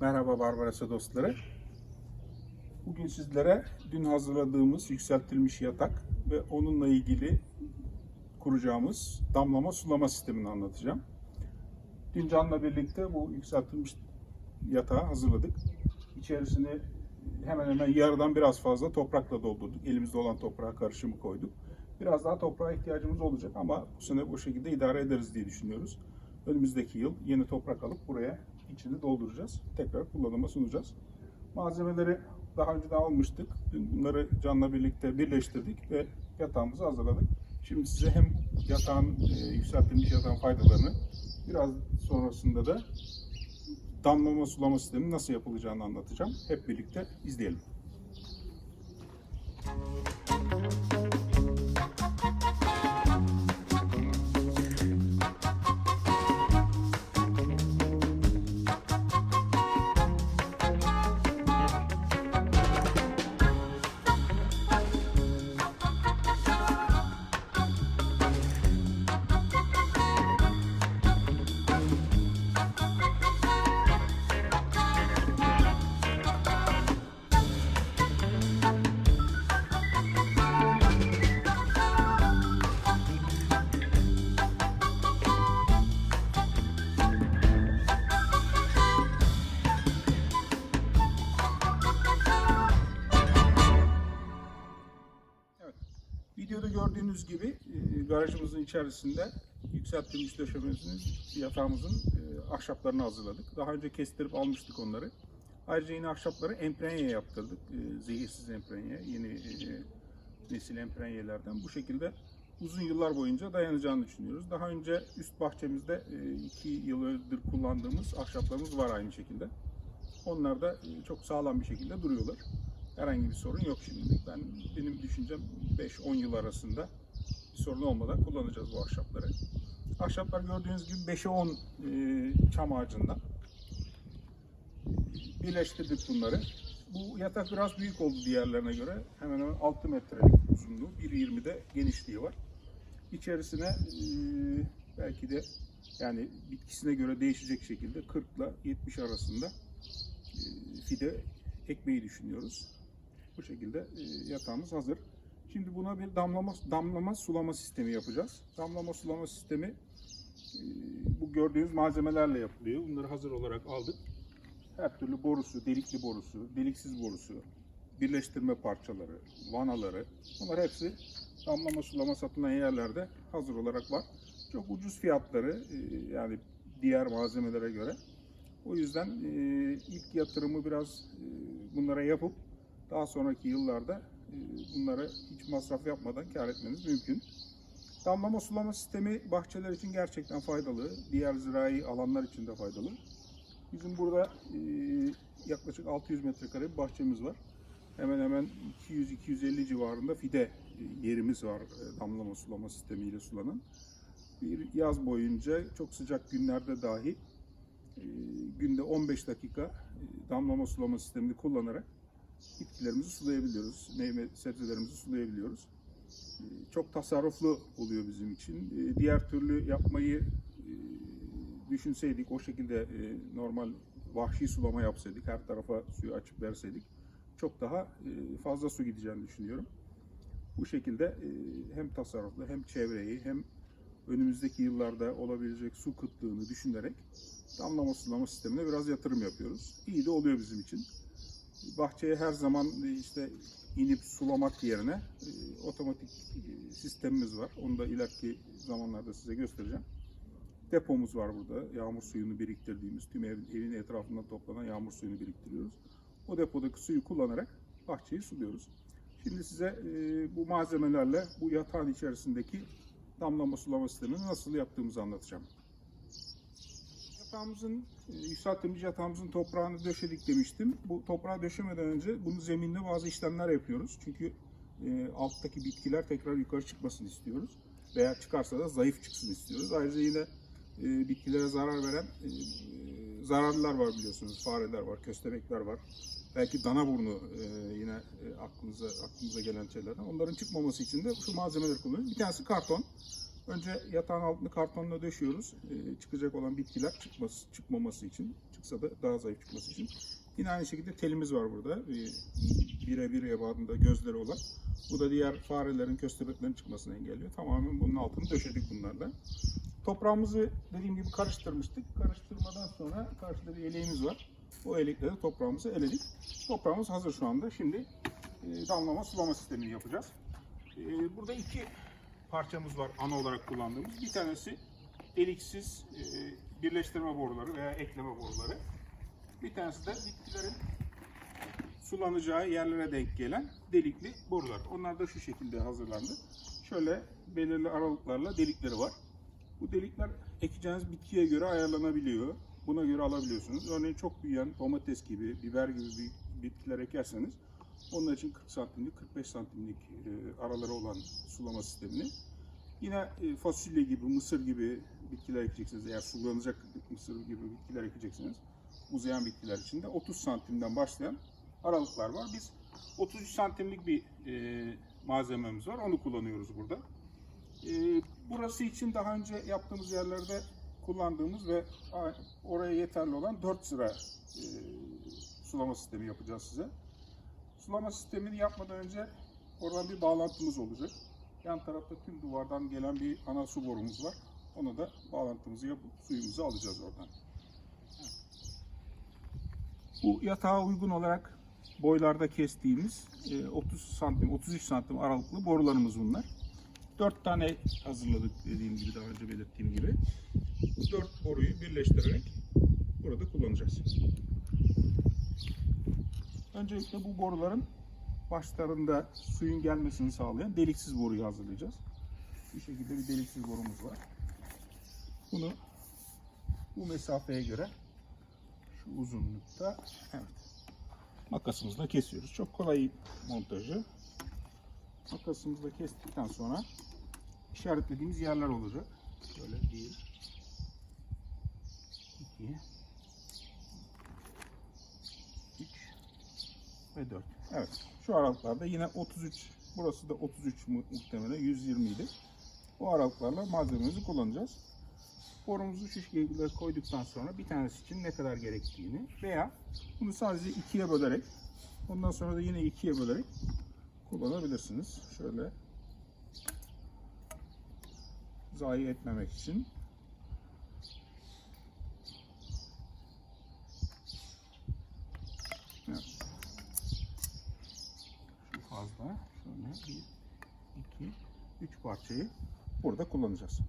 Merhaba Barbarasa dostları. Bugün sizlere dün hazırladığımız yükseltilmiş yatak ve onunla ilgili kuracağımız damlama sulama sistemini anlatacağım. Dün Can'la birlikte bu yükseltilmiş yatağı hazırladık. İçerisine hemen hemen yarıdan biraz fazla toprakla doldurduk. Elimizde olan toprağa karışımı koyduk. Biraz daha toprağa ihtiyacımız olacak ama bu sene bu şekilde idare ederiz diye düşünüyoruz. Önümüzdeki yıl yeni toprak alıp buraya içini dolduracağız. Tekrar kullanıma sunacağız. Malzemeleri daha önceden almıştık. Dün bunları Can'la birlikte birleştirdik ve yatağımızı hazırladık. Şimdi size hem yatağın, e, yükseltilmiş yatağın faydalarını biraz sonrasında da damlama sulama sistemi nasıl yapılacağını anlatacağım. Hep birlikte izleyelim. Videoda gördüğünüz gibi e, garajımızın içerisinde yükseltilmiş döşememizin, yatağımızın e, ahşaplarını hazırladık. Daha önce kestirip almıştık onları. Ayrıca yine ahşapları emprenye yaptırdık. E, Zehirsiz emprenye, yeni e, nesil emprenyelerden. Bu şekilde uzun yıllar boyunca dayanacağını düşünüyoruz. Daha önce üst bahçemizde 2 yıldır kullandığımız ahşaplarımız var aynı şekilde. Onlar da e, çok sağlam bir şekilde duruyorlar. Herhangi bir sorun yok şimdilik. Ben benim düşüncem 5-10 yıl arasında sorun olmadan kullanacağız bu ahşapları. Ahşaplar gördüğünüz gibi 5'e 10 e, çam ağacından birleştirdik bunları. Bu yatak biraz büyük oldu diğerlerine göre. Hemen hemen 6 metrelik uzunluğu, 1.20 de genişliği var. İçerisine e, belki de yani bitkisine göre değişecek şekilde 40 ile 70 arasında e, fide ekmeyi düşünüyoruz. Bu şekilde yatağımız hazır. Şimdi buna bir damlama damlama sulama sistemi yapacağız. Damlama sulama sistemi e, bu gördüğünüz malzemelerle yapılıyor. Bunları hazır olarak aldık. Her türlü borusu, delikli borusu, deliksiz borusu, birleştirme parçaları, vanaları bunlar hepsi damlama sulama satılan yerlerde hazır olarak var. Çok ucuz fiyatları e, yani diğer malzemelere göre. O yüzden e, ilk yatırımı biraz bunlara yapıp daha sonraki yıllarda bunlara hiç masraf yapmadan kar etmeniz mümkün. Damlama sulama sistemi bahçeler için gerçekten faydalı. Diğer zirai alanlar için de faydalı. Bizim burada e, yaklaşık 600 metrekare bir bahçemiz var. Hemen hemen 200-250 civarında fide e, yerimiz var e, damlama sulama sistemiyle sulanan. Bir yaz boyunca çok sıcak günlerde dahi e, günde 15 dakika e, damlama sulama sistemini kullanarak bitkilerimizi sulayabiliyoruz. Meyve sebzelerimizi sulayabiliyoruz. E, Çok tasarruflu oluyor bizim için. E, Diğer türlü yapmayı e, düşünseydik, o şekilde e, normal vahşi sulama yapsaydık, her tarafa suyu açıp verseydik çok daha e, fazla su gideceğini düşünüyorum. Bu şekilde hem tasarruflu hem çevreyi hem önümüzdeki yıllarda olabilecek su kıtlığını düşünerek damlama sulama sistemine biraz yatırım yapıyoruz. İyi de oluyor bizim için. Bahçeye her zaman e, işte inip sulamak yerine e, otomatik e, sistemimiz var. Onu da ileriki zamanlarda size göstereceğim. Depomuz var burada. Yağmur suyunu biriktirdiğimiz, tüm ev, evin etrafından toplanan yağmur suyunu biriktiriyoruz. O depodaki suyu kullanarak bahçeyi suluyoruz. Şimdi size e, bu malzemelerle bu yatağın içerisindeki damlama sulama sistemini nasıl yaptığımızı anlatacağım. Yatağımızın, e, yükselttiğimiz yatağımızın toprağını döşedik demiştim. Bu toprağı döşemeden önce bunu zeminle bazı işlemler yapıyoruz. Çünkü e, alttaki bitkiler tekrar yukarı çıkmasını istiyoruz. Veya çıkarsa da zayıf çıksın istiyoruz. Ayrıca yine e, bitkilere zarar veren e, e, zararlılar var biliyorsunuz. Fareler var, köstebekler var. Belki dana burnu e, yine e, aklınıza aklımıza gelen şeylerden. Onların çıkmaması için de şu malzemeleri kullanıyoruz. Bir tanesi karton. Önce yatağın altını kartonla döşüyoruz. Ee, çıkacak olan bitkiler çıkması, çıkmaması için, çıksa da daha zayıf çıkması için. Yine aynı şekilde telimiz var burada. Ee, bire bir ebadında gözleri olan. Bu da diğer farelerin, köstebeklerin çıkmasını engelliyor. Tamamen bunun altını döşedik bunlarla. Toprağımızı dediğim gibi karıştırmıştık. Karıştırmadan sonra karşıda bir eleğimiz var. O elekle de toprağımızı eledik. Toprağımız hazır şu anda. Şimdi e, damlama sulama sistemini yapacağız. E, burada iki parçamız var ana olarak kullandığımız. Bir tanesi deliksiz e, birleştirme boruları veya ekleme boruları. Bir tanesi de bitkilerin sulanacağı yerlere denk gelen delikli borular. Onlar da şu şekilde hazırlandı. Şöyle belirli aralıklarla delikleri var. Bu delikler ekeceğiniz bitkiye göre ayarlanabiliyor. Buna göre alabiliyorsunuz. Örneğin çok büyüyen domates gibi, biber gibi bitkiler ekerseniz onun için 40 santimlik, 45 santimlik e, araları olan sulama sistemini yine e, fasulye gibi, mısır gibi bitkiler ekeceksiniz. Eğer sulanacak mısır gibi bitkiler ekeceksiniz. Uzayan bitkiler için de 30 santimden başlayan aralıklar var. Biz 33 santimlik bir e, malzememiz var. Onu kullanıyoruz burada. Burası için daha önce yaptığımız yerlerde kullandığımız ve oraya yeterli olan 4 sıra sulama sistemi yapacağız size. Sulama sistemini yapmadan önce oradan bir bağlantımız olacak. Yan tarafta tüm duvardan gelen bir ana su borumuz var. Ona da bağlantımızı yapıp suyumuzu alacağız oradan. Bu yatağa uygun olarak boylarda kestiğimiz e, 30 santim, 33 santim aralıklı borularımız bunlar. 4 tane hazırladık dediğim gibi daha önce belirttiğim gibi. Bu 4 boruyu birleştirerek burada kullanacağız. Öncelikle bu boruların başlarında suyun gelmesini sağlayan deliksiz boruyu hazırlayacağız. Bu şekilde bir deliksiz borumuz var. Bunu bu mesafeye göre şu uzunlukta evet makasımızla kesiyoruz. Çok kolay montajı. Makasımızla kestikten sonra işaretlediğimiz yerler olacak. Şöyle bir, iki, üç ve 4. Evet. Şu aralıklarda yine 33, burası da 33 mu- muhtemelen 120 idi. O aralıklarla malzememizi kullanacağız. Borumuzu şu şekilde koyduktan sonra bir tanesi için ne kadar gerektiğini veya bunu sadece ikiye bölerek ondan sonra da yine ikiye bölerek kullanabilirsiniz. Şöyle zayi etmemek için. Evet. Fazla. Şöyle bir, iki, üç parçayı burada kullanacağız.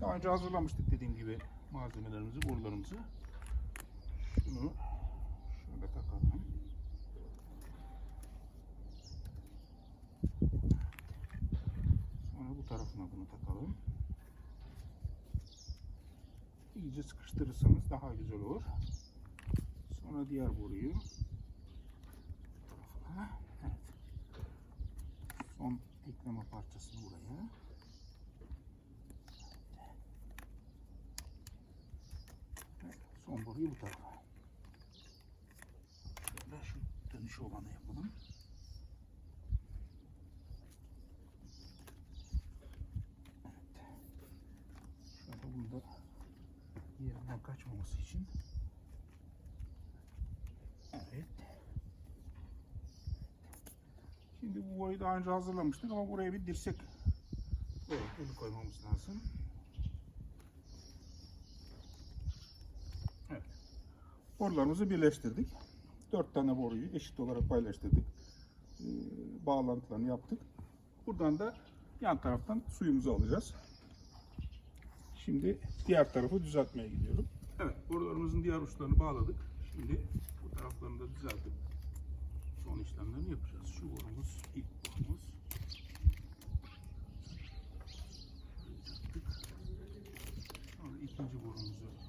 Daha önce hazırlamıştık dediğim gibi malzemelerimizi, borularımızı. Şunu şöyle takalım. Sonra bu tarafına bunu takalım. İyice sıkıştırırsanız daha güzel olur. Sonra diğer boruyu bu tarafa. Son ekleme parçasını buraya. Son boruyu bu tarafa. Şöyle şu dönüş olanı yapalım. Evet. Şöyle bunu da yerinden kaçmaması için. Evet. Şimdi bu boyu daha önce hazırlamıştık ama buraya bir dirsek evet, koymamız lazım. Evet. Borularımızı birleştirdik. Dört tane boruyu eşit olarak paylaştırdık. Ee, bağlantılarını yaptık. Buradan da yan taraftan suyumuzu alacağız. Şimdi diğer tarafı düzeltmeye gidiyorum. Evet, borularımızın diğer uçlarını bağladık. Şimdi bu taraflarını da düzeltip son işlemlerini yapacağız. Şu borumuz, ilk Düzelttik. Sonra ikinci borumuzu düzelttik.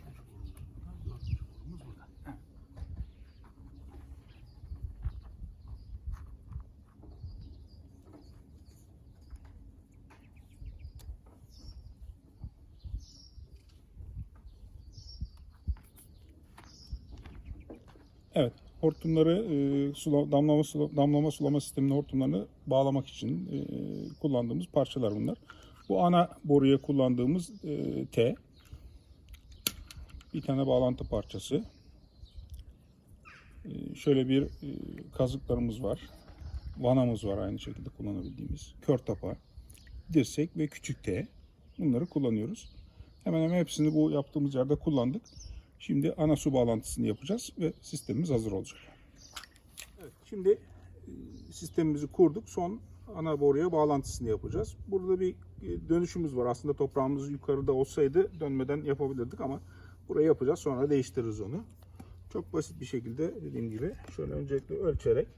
Üçüncü borumuz burada, dördüncü borumuz burada. Evet. Evet. hortumları e, damlama, damlama sulama sistemine hortumlarını bağlamak için e, kullandığımız parçalar bunlar. Bu ana boruya kullandığımız e, T. Bir tane bağlantı parçası. Şöyle bir kazıklarımız var. Vanamız var aynı şekilde kullanabildiğimiz. Kör tapa, dirsek ve küçük T. Bunları kullanıyoruz. Hemen hemen hepsini bu yaptığımız yerde kullandık. Şimdi ana su bağlantısını yapacağız ve sistemimiz hazır olacak. Evet, şimdi e, sistemimizi kurduk. Son ana boruya bağlantısını yapacağız. Burada bir e, dönüşümüz var. Aslında toprağımız yukarıda olsaydı dönmeden yapabilirdik ama burayı yapacağız. Sonra değiştiririz onu. Çok basit bir şekilde dediğim gibi şöyle öncelikle ölçerek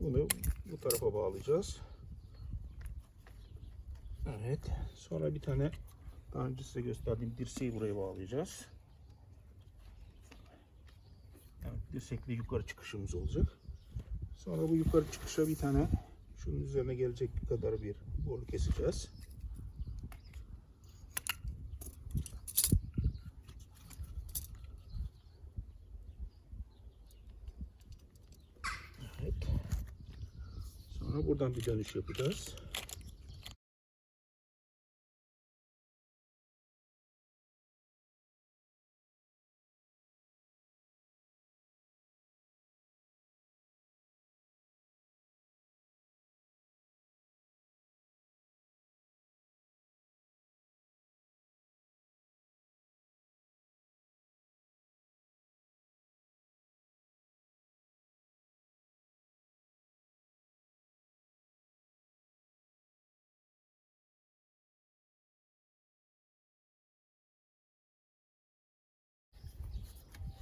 bunu bu tarafa bağlayacağız. Evet. Sonra bir tane daha önce size gösterdiğim dirseği buraya bağlayacağız. Evet, dirsekli yukarı çıkışımız olacak. Sonra bu yukarı çıkışa bir tane şunun üzerine gelecek kadar bir boru keseceğiz. Evet. Sonra buradan bir dönüş yapacağız.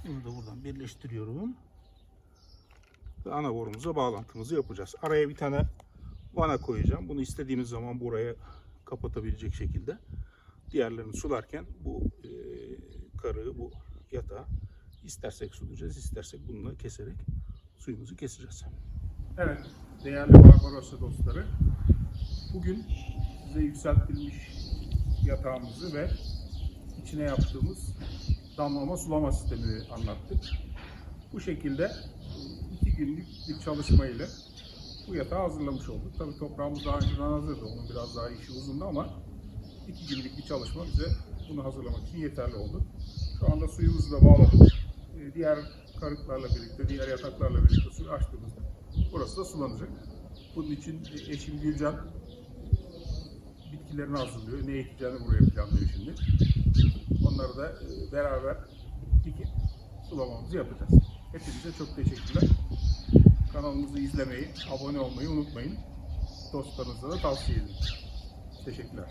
Bunu da buradan birleştiriyorum. Ve ana borumuza bağlantımızı yapacağız. Araya bir tane vana koyacağım. Bunu istediğimiz zaman buraya kapatabilecek şekilde. Diğerlerini sularken bu e, karığı, bu yatağı istersek sulayacağız, istersek bununla keserek suyumuzu keseceğiz. Evet, değerli Barbarossa dostları. Bugün size yükseltilmiş yatağımızı ve içine yaptığımız damlama sulama sistemini anlattık. Bu şekilde iki günlük bir çalışma ile bu yatağı hazırlamış olduk. Tabii toprağımız daha önceden hazırdı. Onun biraz daha işi uzundu ama iki günlük bir çalışma bize bunu hazırlamak için yeterli oldu. Şu anda suyumuzu da bağladık. Ee, Diğer karıklarla birlikte, diğer yataklarla birlikte suyu açtığımızda burası da sulanacak. Bunun için eşim Gülcan bitkilerini hazırlıyor. Ne ekeceğini buraya planlıyor şimdi. Onları da e, beraber dikip sulamamızı yapacağız. Hepinize çok teşekkürler. Kanalımızı izlemeyi, abone olmayı unutmayın. Dostlarınıza da tavsiye edin. Teşekkürler.